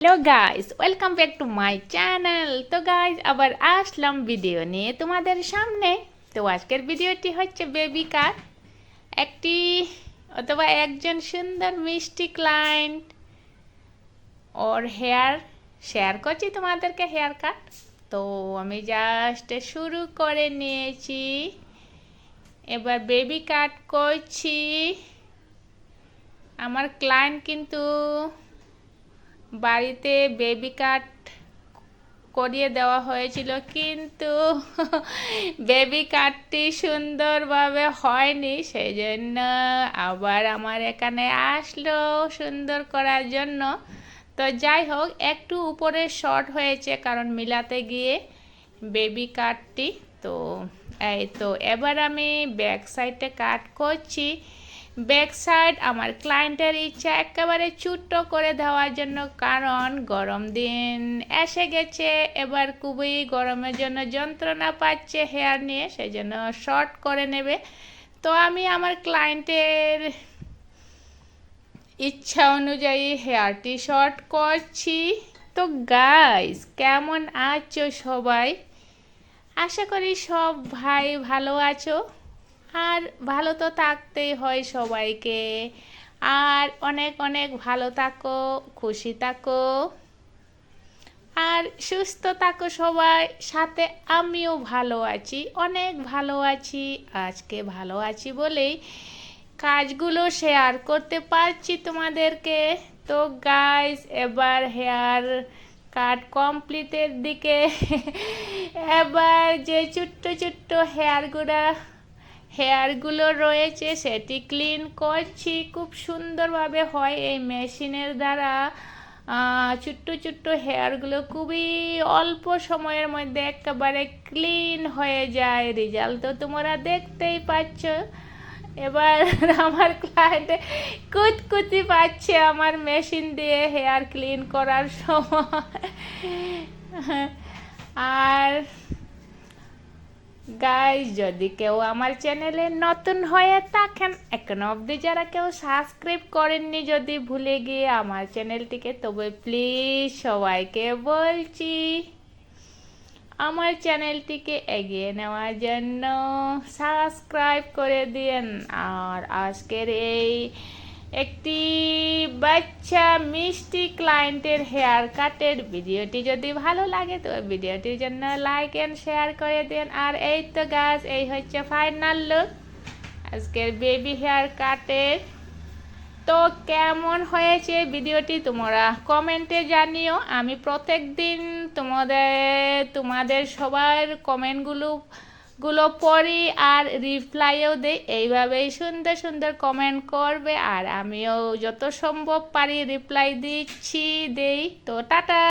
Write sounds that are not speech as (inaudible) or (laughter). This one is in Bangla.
Hello guys welcome back to my channel তো গাইস আবার আসলাম ভিডিও নিয়ে তোমাদের সামনে। তো আজকের ভিডিওটি হচ্ছে বেবি কার একটি অথবা একজন সুন্দর মিষ্টি ক্লায়েন্ট ওর হেয়ার শেয়ার করছি তোমাদেরকে হেয়ার কাট তো আমি জাস্ট শুরু করে নিয়েছি। এবার বেবি কাট করছি। আমার ক্লায়েন্ট কিন্তু বাড়িতে বেবি কাট করিয়ে দেওয়া হয়েছিল, কিন্তু বেবি কাটটি সুন্দরভাবে হয়নি সেই জন্য আবার আমার এখানে আসলো সুন্দর করার জন্য। তো যাই হোক, একটু উপরে শর্ট হয়েছে, কারণ মিলাতে গিয়ে বেবি কাটটি তো এই তো, এবার আমি ব্যাক সাইডে কাট করছি। ব্যাক সাইড আমার ক্লায়েন্টের ইচ্ছা একেবারে ছোট্ট করে দেওয়ার জন্য, কারণ গরম দিন এসে গেছে। এবার খুবই গরমের জন্য যন্ত্রণা পাচ্ছে, হেয়ার নিয়ে সেই জন্য শর্ট করে নেবে। তো আমি আমার ক্লায়েন্টের ইচ্ছা অনুযায়ী হেয়ারটি শর্ট করছি। তো গাইস, কেমন আছো সবাই? আশা করি সব ভাই ভালো আছো। আর ভালো তো থাকতেই হয় সবাইকে। আর অনেক অনেক ভালো থাকো, খুশি থাকো। আর সুস্থ থাকো সবাই, সাথে আমিও ভালো আছি, অনেক ভালো আছি, আজকে ভালো আছি বলেই কাজগুলো শেয়ার করতে পারছি তোমাদেরকে। তো গাইস এবার হেয়ার কাট কমপ্লিটের দিকে। এবার যে ছোট্ট ছোট্ট হেয়ারগুলা হেয়ারগুলো রয়েছে, সেটি ক্লিন করছি। খুব সুন্দরভাবে হয় এই মেশিনের দ্বারা। ছোট্ট ছোট্ট হেয়ারগুলো খুবই অল্প সময়ের মধ্যে একেবারে ক্লিন হয়ে যায়। রেজাল্ট তো তোমরা দেখতেই পাচ্ছ। এবার (laughs) আমার ক্লায়েন্টে কুতকুতি পাচ্ছে আমার মেশিন দিয়ে হেয়ার ক্লিন করার সময়। আর গাইজ যদি কেউ আমার চ্যানেলে নতুন হয়ে থাকেন, এখন অবধি যারা কেউ সাবস্ক্রাইব করেননি, যদি ভুলে গিয়ে আমার চ্যানেলটিকে তবে প্লিজ সবাইকে বলছি, আমার চ্যানেলটিকে এগিয়ে নেওয়ার জন্য সাবস্ক্রাইব করে দিন আর আজকের এই একটি বাচ্চা মিষ্টি ক্লায়েন্টের হেয়ার কাটের ভিডিওটি যদি ভালো লাগে, তো ভিডিওটির জন্য লাইক অ্যান্ড শেয়ার করে দেন। আর এই তো গাছ এই হচ্ছে ফাইনাল লুক আজকের বেবি হেয়ার কাটের তো কেমন হয়েছে ভিডিওটি তোমরা কমেন্টে জানিও। আমি প্রত্যেক দিন তোমাদের তোমাদের সবার কমেন্টগুলো গুলো পড়ি আর রিপ্লাইও দেই। এইভাবেই সুন্দর সুন্দর কমেন্ট করবে আর আমিও যত সম্ভব পারি রিপ্লাই দিচ্ছি, দেই। তো টাটা!